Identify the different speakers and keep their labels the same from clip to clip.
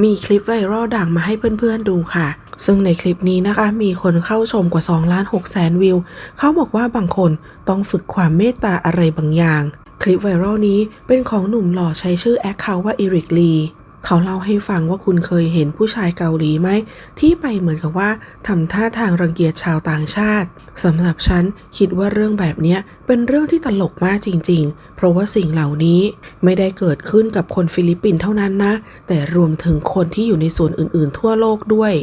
Speaker 1: มีคลิปไวรัลดังมาให้เพื่อนๆดูค่ะ ซึ่งในคลิปนี้นะคะ มีคนเข้าชมกว่า2ล้าน6แสนวิว เขาบอกว่าบางคนต้องฝึกความเมตตาอะไรบางอย่าง คลิปไวรัลนี้เป็นของหนุ่มหล่อใช้ชื่อแอคเคาท์ว่าอีริกลี เขาเล่าให้ฟังว่าคุณเคยเห็นผู้ชายเกาหลีไหม ที่ไปเหมือนกับว่าทำท่าทางรังเกียจชาวต่างชาติสำหรับฉันคิดว่าเรื่องแบบนี้เป็นเรื่องที่ตลกมากจริง ๆ เพราะว่าสิ่งเหล่านี้ไม่ได้เกิดขึ้นกับคนฟิลิปปินส์เท่านั้นนะ แต่รวมถึงคนที่อยู่ในส่วนอื่น ๆ ทั่วโลกด้วย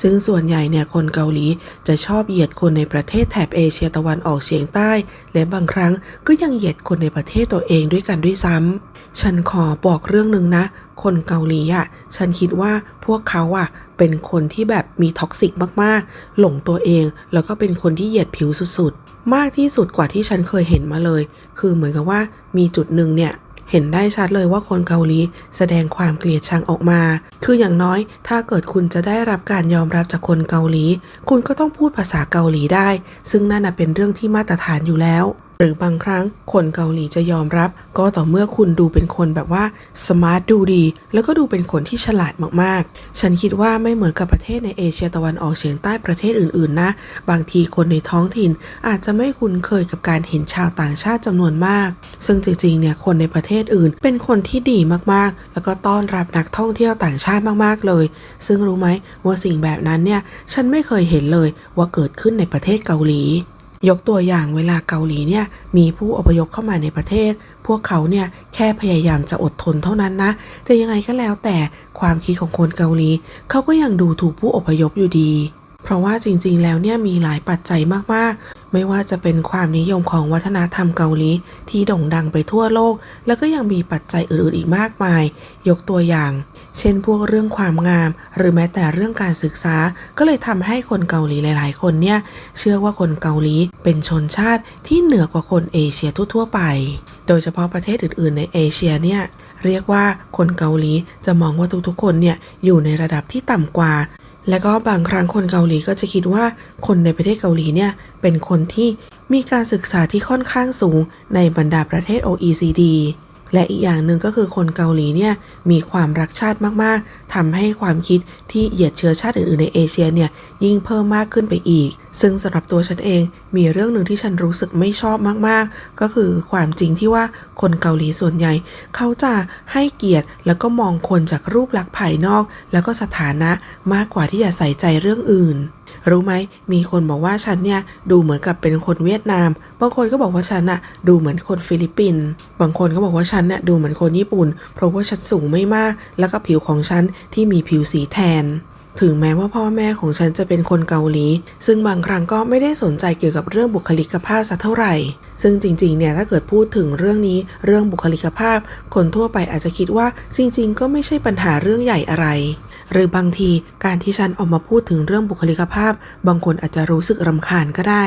Speaker 1: ซึ่งส่วนใหญ่เนี่ยคนเกาหลีจะชอบเหยียดคนในประเทศแถบเอเชียตะวันออกเฉียงใต้ และบางครั้งก็ยังเหยียดคนในประเทศตัวเองด้วยกันด้วยซ้ำฉันขอบอกเรื่องหนึ่งนะ คนเกาหลีอะฉันคิดว่าพวกเขาอะเป็นคนที่แบบมีท็อกซิกมากๆ หลงตัวเอง แล้วก็เป็นคนที่เหยียดผิวสุดๆ มากที่สุดกว่าที่ฉันเคยเห็นมาเลย คือเหมือนกับว่ามีจุดหนึ่งเนี่ย เห็นได้ชัดเลยว่าคนเกาหลีแสดงความเกลียดชังออกมา คืออย่างน้อยถ้าเกิดคุณจะได้รับการยอมรับจากคนเกาหลี คุณก็ต้องพูดภาษาเกาหลีได้ ซึ่งนั่นเป็นเรื่องที่มาตรฐานอยู่แล้ว หรือบางครั้งคนเกาหลีจะยอมรับ ก็ต่อเมื่อคุณดูเป็นคนแบบว่าสมาร์ทดูดี แล้วก็ดูเป็นคนที่ฉลาดมากๆ ฉันคิดว่าไม่เหมือนกับประเทศในเอเชียตะวันออกเฉียงใต้ประเทศอื่นๆนะ บางทีคนในท้องถิ่นอาจจะไม่คุ้นเคยกับการเห็นชาวต่างชาติจำนวนมาก ซึ่งจริงๆเนี่ยคนในประเทศอื่น เป็นคนที่ดีมากๆ แล้วก็ต้อนรับนักท่องเที่ยวต่างชาติมากๆเลย ซึ่งรู้ไหมว่าสิ่งแบบนั้นเนี่ยฉันไม่เคยเห็นเลยว่าเกิดขึ้นในประเทศเกาหลี ยกตัวอย่างเวลาเกาหลีเนี่ยมีผู้อพยพเข้ามาในประเทศ พวกเขาเนี่ยแค่พยายามจะอดทนเท่านั้นนะ แต่ยังไงก็แล้วแต่ความคิดของคนเกาหลี เขาก็ยังดูถูกผู้อพยพอยู่ดี เพราะว่าจริงๆแล้วเนี่ยมีหลายปัจจัยมากๆ ไม่ว่าจะเป็นความนิยมของวัฒนธรรมเกาหลีที่โด่งดังไปทั่วโลก แล้วก็ยังมีปัจจัยอื่นๆอีกมากมาย ยกตัวอย่าง เช่น พวกเรื่องความงาม หรือแม้แต่เรื่องการศึกษา ก็เลยทำให้คนเกาหลีหลาย ๆ คนเนี่ย เชื่อว่าคนเกาหลีเป็นชนชาติที่เหนือกว่าคนเอเชียทั่ว ๆ ไป โดยเฉพาะประเทศอื่น ๆ ในเอเชียเนี่ยเรียกว่าคนเกาหลีจะมองว่าทุกๆคนเนี่ยอยู่ในระดับที่ต่ำกว่า และก็บางครั้งคนเกาหลีก็จะคิดว่าคนในประเทศเกาหลีเนี่ยเป็นคนที่มีการศึกษาที่ค่อนข้างสูงในบรรดาประเทศ OECD และอีกอย่างหนึ่งก็คือคนเกาหลีเนี่ยมีความรักชาติมากๆทำให้ความคิดที่เหยียดเชื้อชาติอื่นๆในเอเชียเนี่ยยิ่งเพิ่มมากขึ้นไปอีก ซึ่งสำหรับตัวฉันเองมีเรื่องหนึ่งที่ฉันรู้สึกไม่ชอบมากๆ ก็คือความจริงที่ว่าคนเกาหลีส่วนใหญ่ เขาจะให้เกียรติแล้วก็มองคนจากรูปลักษณ์ภายนอก แล้วก็สถานะมากกว่าที่จะใส่ใจเรื่องอื่น รู้ไหมมีคนบอกว่าฉันเนี่ยดูเหมือนกับเป็นคนเวียดนาม บางคนก็บอกว่าฉันน่ะดูเหมือนคนฟิลิปปินส์ บางคนก็บอกว่าฉันเนี่ยดูเหมือนคนญี่ปุ่น เพราะว่าฉันสูงไม่มาก แล้วก็ผิวของฉันที่มีผิวสีแทน ถึงแม้ว่าพ่อแม่ของฉันจะเป็นคนเกาหลี ซึ่งบางครั้งก็ไม่ได้สนใจเกี่ยวกับเรื่องบุคลิกภาพสักเท่าไหร่ ซึ่งจริงๆเนี่ยถ้าเกิดพูดถึงเรื่องนี้เรื่องบุคลิกภาพ คนทั่วไปอาจจะคิดว่าจริง ๆ ก็ไม่ใช่ปัญหาเรื่องใหญ่อะไร หรือบางทีการที่ฉันออกมาพูดถึงเรื่องบุคลิกภาพ บางคนอาจจะรู้สึกรำคาญก็ได้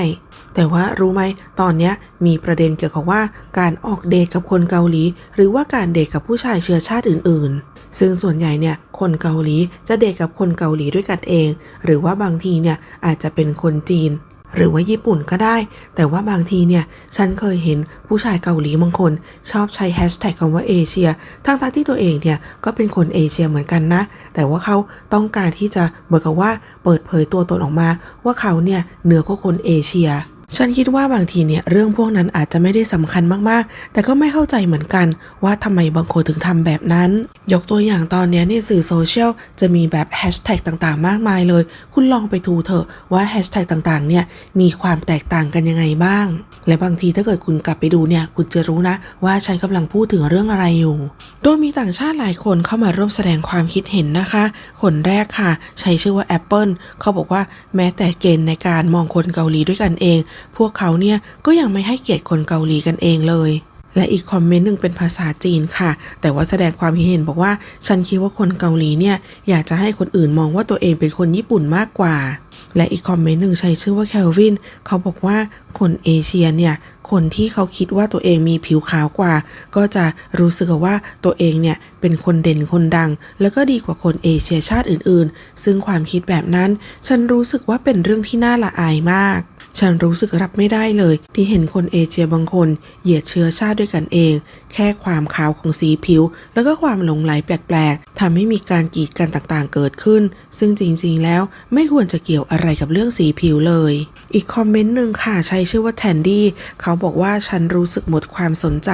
Speaker 1: แต่ว่ารู้ไหมตอนนี้มีประเด็นเกี่ยวกับว่าการออกเดทกับคนเกาหลี หรือว่าการเดทกับผู้ชายเชื้อชาติอื่น ๆ ซึ่งส่วนใหญ่เนี่ยคนเกาหลีจะเดทกับคนเกาหลีด้วยกันเอง หรือว่าบางทีเนี่ยอาจจะเป็นคนจีน หรือว่าญี่ปุ่นก็ได้ แต่ว่าบางทีเนี่ยฉันเคยเห็นผู้ชายเกาหลีบางคน ชอบใช้แฮชแท็กคำว่าเอเชียทั้งๆที่ตัวเองเนี่ยก็เป็นคนเอเชียเหมือนกันนะ แต่ว่าเขาต้องการที่จะเหมือนกับว่าเปิดเผยตัวตนออกมา ว่าเขาเนี่ยเหนือกว่าคนเอเชีย ฉันคิดว่าบางทีเนี่ยเรื่องพวกนั้นอาจจะไม่ได้สำคัญมากๆ แต่ก็ไม่เข้าใจเหมือนกัน ว่าทำไมบางคนถึงทำแบบนั้น ยกตัวอย่างตอนนี้ในสื่อโซเชียลจะมีแบบแฮชแท็กต่างๆ มากมายเลย คุณลองไปดูเถอะว่าแฮชแท็กต่างๆ เนี่ยมีความแตกต่างกันยังไงบ้าง และบางทีถ้าเกิดคุณกลับไปดูเนี่ยคุณจะรู้นะ ว่าฉันกำลังพูดถึงเรื่องอะไรอยู่ โดยมีต่างชาติหลายคนเข้ามาร่วมแสดงความคิดเห็นนะคะ คนแรกค่ะ ใช้ชื่อว่า Apple เขาบอกว่าแม้แต่เกณฑ์ในการมองคนเกาหลีด้วยกันเองพวกเขาเนี่ยก็ยังไม่ให้เกียรติคนเกาหลีกันเองเลย และอีกคอมเมนต์หนึ่งเป็นภาษาจีนค่ะ แต่ว่าแสดงความคิดเห็นบอกว่า ฉันคิดว่าคนเกาหลีเนี่ยอยากจะให้คนอื่นมองว่าตัวเองเป็นคนญี่ปุ่นมากกว่า และอีกคอมเมนต์หนึ่งใช้ชื่อว่าแคลวินเขาบอกว่าคนเอเชียเนี่ยคนที่เขาคิดว่าตัวเองมีผิวขาวกว่า ก็จะรู้สึกว่าตัวเองเนี่ยเป็นคนเด่นคนดัง แล้วก็ดีกว่าคนเอเชียชาติอื่นๆ ซึ่งความคิดแบบนั้น ฉันรู้สึกว่าเป็นเรื่องที่น่าละอายมาก ฉันรู้สึกรับไม่ได้เลย ที่เห็นคนเอเชียบางคน เหยียดเชื้อชาติด้วยกันเอง แค่ความขาวของสีผิว แล้วก็ความหลงไหลแปลกๆทำให้มีการกีดกันต่างๆเกิดขึ้น ซึ่งจริงๆแล้วไม่ควรจะเกี่ยวอะไรกับเรื่องสีผิวเลย อีกคอมเมนต์หนึ่งค่ะใช้ชื่อว่าแทนดี้เขาบอกว่าฉันรู้สึกหมดความสนใจ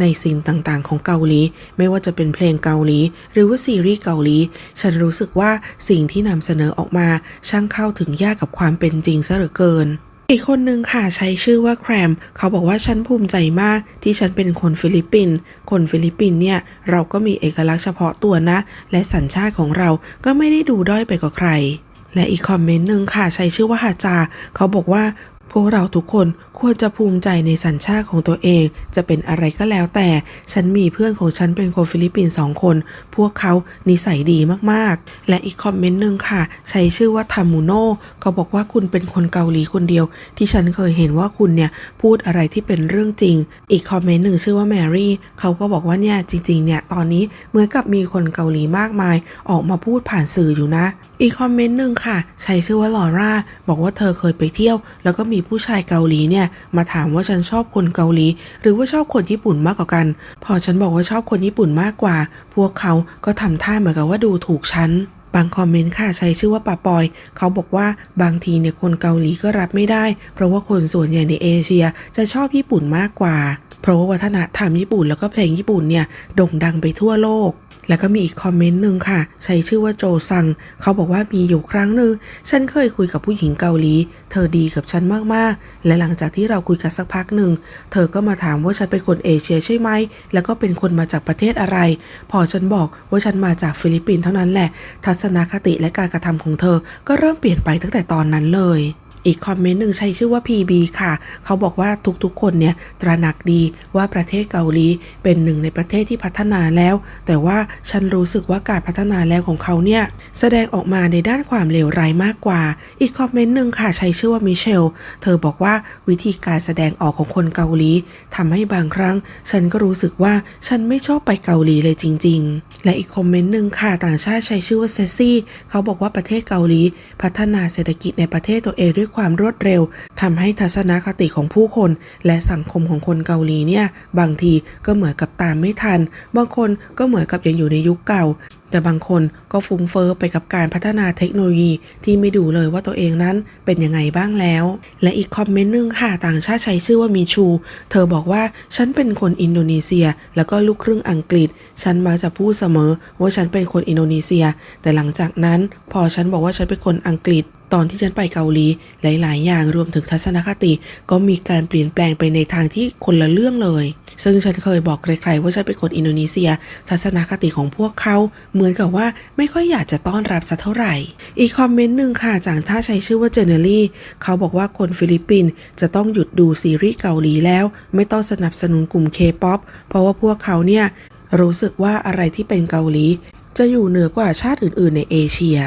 Speaker 1: ในสิ่งต่างๆ ของเกาหลี ไม่ว่าจะเป็นเพลงเกาหลี หรือว่าซีรีส์เกาหลี ฉันรู้สึกว่าสิ่งที่นำเสนอออกมาช่างเข้าถึงยากกับความเป็นจริงซะเหลือเกิน อีกคนหนึ่งค่ะใช้ชื่อว่าแครม เขาบอกว่าฉันภูมิใจมากที่ฉันเป็นคนฟิลิปปินส์คนฟิลิปปินส์เนี่ยเราก็มีเอกลักษณ์เฉพาะตัวนะ และสัญชาติของเราก็ไม่ได้ดูด้อยไปกว่าใคร และอีกคอมเมนต์หนึ่งค่ะใช้ชื่อว่าฮาจา เขาบอกว่า พวกเราทุกคนควรจะภูมิใจในสัญชาติของตัวเอง จะเป็นอะไรก็แล้วแต่ ฉันมีเพื่อนของฉันเป็นคนฟิลิปปินส์สองคน พวกเขานิสัยดีมากๆ และอีกคอมเมนต์หนึ่งค่ะ ใช้ชื่อว่าทามูโนเขาบอกว่าคุณเป็นคนเกาหลีคนเดียว ที่ฉันเคยเห็นว่าคุณเนี่ยพูดอะไรที่เป็นเรื่องจริง อีกคอมเมนต์หนึ่งชื่อว่าแมรี่เขาก็บอกว่าเนี่ยจริงๆเนี่ยตอนนี้เหมือนกับมีคนเกาหลีมากมาย ออกมาพูดผ่านสื่ออยู่นะ อีกคอมเมนต์หนึ่งค่ะ ใช้ชื่อว่าลอร่า บอกว่าเธอเคยไปเที่ยว แล้วก็มีผู้ชายเกาหลีเนี่ย มาถามว่าฉันชอบคนเกาหลี หรือว่าชอบคนญี่ปุ่นมากกว่ากัน พอฉันบอกว่าชอบคนญี่ปุ่นมากกว่า พวกเขาก็ทำท่าเหมือนกับว่าดูถูกฉันบางคอมเมนต์ค่ะใช้ชื่อว่าปาปอย เขาบอกว่าบางทีเนี่ยคนเกาหลีก็รับไม่ได้ เพราะว่าคนส่วนใหญ่ในเอเชียจะชอบญี่ปุ่นมากกว่า เพราะว่าวัฒนธรรมญี่ปุ่นแล้วก็เพลงญี่ปุ่นเนี่ยโด่งดังไปทั่วโลก แล้วก็มีอีกคอมเมนต์หนึ่งค่ะ ใช้ชื่อว่าโจซัง เขาบอกว่ามีอยู่ครั้งหนึ่งฉันเคยคุยกับผู้หญิงเกาหลี เธอดีกับฉันมากๆ และหลังจากที่เราคุยกันสักพักหนึ่ง เธอก็มาถามว่าฉันเป็นคนเอเชียใช่ไหม แล้วก็เป็นคนมาจากประเทศอะไร พอฉันบอกว่าฉันมาจากฟิลิปปินส์เท่านั้นแหละ ทัศนคติและการกระทำของเธอก็เริ่มเปลี่ยนไปตั้งแต่ตอนนั้นเลย อีกคอมเมนต์หนึ่งใช้ชื่อว่า PB ค่ะ เขาบอกว่าทุกๆ คนเนี่ยตระหนักดีว่าประเทศเกาหลีเป็นหนึ่งในประเทศที่พัฒนาแล้ว แต่ว่าฉันรู้สึกว่าการพัฒนาแล้วของเขาเนี่ย แสดงออกมาในด้านความเลวร้ายมากกว่า อีกคอมเมนต์หนึ่งค่ะใช้ชื่อว่ามิเชล เธอบอกว่าวิธีการแสดงออกของคนเกาหลีทำให้บางครั้ง ฉันก็รู้สึกว่าฉันไม่ชอบไปเกาหลีเลยจริง ๆ และอีกคอมเมนต์หนึ่งค่ะต่างชาติใช้ชื่อว่าเซซี่เขาบอกว่าประเทศเกาหลี พัฒนาเศรษฐกิจในประเทศตัวเองด้วยความรวดเร็วทำให้ทัศนคติของผู้คน และสังคมของคนเกาหลีเนี่ย บางทีก็เหมือนกับตามไม่ทัน บางคนก็เหมือนกับยังอยู่ในยุคเก่า แต่บางคนก็ฟุ้งเฟอ้อไปกับการพัฒนาเทคโนโลยีที่ไม่ดูเลยว่าตัวเองนั้นเป็นยังไงบ้างแล้ว และอีกคอมเมนต์หนึ่งค่ะต่างชาติใช้ชื่อว่ามีชู เธอบอกว่าฉันเป็นคนอินโดนีเซีย แล้วก็ลูกครึ่งอังกฤษ ฉันมาจะพูดเสมอว่าฉันเป็นคนอินโดนีเซีย แต่หลังจากนั้นพอฉันบอกว่าฉันเป็นคนอังกฤษ ตอนที่ฉันไปเกาหลีหลาย ๆ อย่างรวมถึงทัศนคติ ก็มีการเปลี่ยนแปลงไปในทางที่คนละเรื่องเลย ซึ่งฉันเคยบอกใคร ๆ ว่าฉันเป็นคนอินโดนีเซีย ทัศนคติของพวกเขาเหมือนกับว่าไม่ค่อยอยากจะต้อนรับสักเท่าไหร่ อีกคอมเมนต์หนึ่งค่ะจากท่าใช้ชื่อว่าเจเนอรี่เขาบอกว่าคนฟิลิปปินส์จะต้องหยุดดูซีรีส์เกาหลีแล้ว ไม่ต้องสนับสนุนกลุ่มเคป๊อปเพราะว่าพวกเขาเนี่ยรู้สึกว่าอะไรที่เป็นเกาหลี จะอยู่เหนือกว่าชาติอื่น ๆ ในเอเชีย